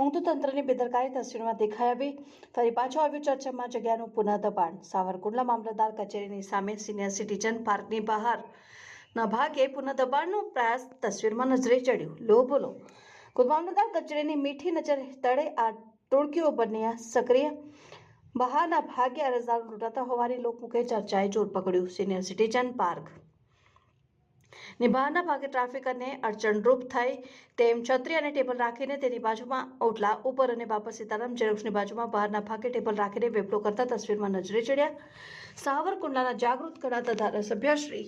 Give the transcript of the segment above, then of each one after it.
ઊંઘતું તંત્રની બેદરકારી તસવીરમાં દેખાઈ આવી. ફરી પાછો આવ્યું ચર્ચામાં જગ્યાનું પુનઃ દબાણ સાવરકુંડલા મામલતદાર કચેરીની સામે સિનિયર સિટીઝન પાર્કની બહાર. ના ભાગે પુનઃ દબાણનો પ્રયાસ તસવીરમાં નજરે ચડ્યું. લો બોલો. મામલતદાર કચેરીની મીઠી નજર તળે આ ટોળકીઓ બન્યા સક્રિય. બહારના ભાગે અરજદારો લૂંટાતા હોવાની લોકમુખે ચર્ચાએ જોર પકડ્યું. સિનિયર સિટીઝન પાર્ક ને બહારના ભાગે ટ્રાફિક અને અડચણરૂપ થાય તેમ છત્રી અને ટેબલ રાખીને તેની બાજુમાં ઓટલા ઉપર અને બાપા સીતારામ ઝેરોક્ષની બાજુમાં બહારના ભાગે ટેબલ રાખીને વેપલો કરતા તસવીરમાં નજરે ચડ્યા. સાવરકુંડલાના જાગૃત કરાતા ધારાસભ્ય શ્રી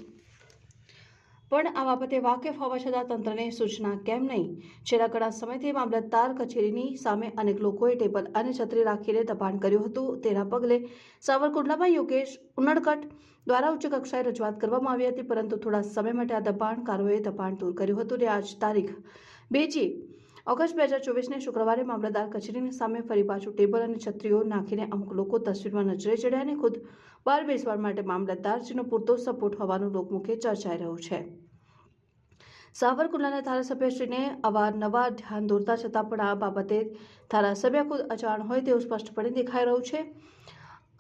પણ આ બાબતે વાકેફ હોવા છતાં તંત્રને સૂચના કેમ નહીં? છેલ્લા ઘણા સમયથી મામલતદાર કચેરીની સામે અનેક લોકોએ ટેબલ અને છત્રી રાખીને દબાણ કર્યું હતું. તેના પગલે સાવરકુંડલામાં યોગેશ ઉનડકટ દ્વારા ઉચ્ચ કક્ષાએ રજૂઆત કરવામાં આવી હતી, પરંતુ થોડા સમય માટે આ દબાણકારોએ દબાણ દૂર કર્યું હતું. અને આજ તારીખ બેજી ઓગસ્ટ બે હજાર ચોવીસને શુક્રવારે મામલતદાર કચેરીની સામે ફરી પાછું ટેબલ અને છત્રીઓ નાખીને અમુક લોકો તસવીરમાં નજરે ચડ્યા અને ખુદ બહાર બેસવા માટે મામલતદારજીનો પૂરતો સપોર્ટ હોવાનું લોકમુખે ચર્ચાઈ રહ્યું છે. સાવરકુંડલાના ધારાસભ્યશ્રીને અવારનવાર ધ્યાન દોરતા છતાં પણ આ બાબતે ધારાસભ્ય ખુદ અજાણ હોય તેવું સ્પષ્ટપણે દેખાઈ રહ્યું છે.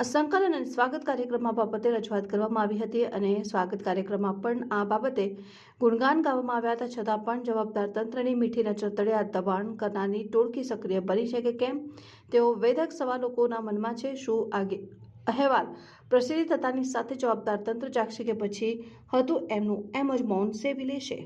સંકલન અને સ્વાગત કાર્યક્રમમાં બાબતે રજૂઆત કરવામાં આવી હતી અને સ્વાગત કાર્યક્રમમાં પણ આ બાબતે ગુણગાન ગાવામાં આવ્યા હતા. છતાં પણ જવાબદાર તંત્રની મીઠી નજર તળે આ દબાણ કરનારની ટોળકી સક્રિય બની છે કે કેમ? તેઓ વેધક સવાલ લોકોના મનમાં છે. શું આગે અહેવાલ પ્રસિદ્ધ થતાની સાથે જવાબદાર તંત્ર જાગશે કે પછી? હતું એમનું એમ જ મૌન સેવી લેશે.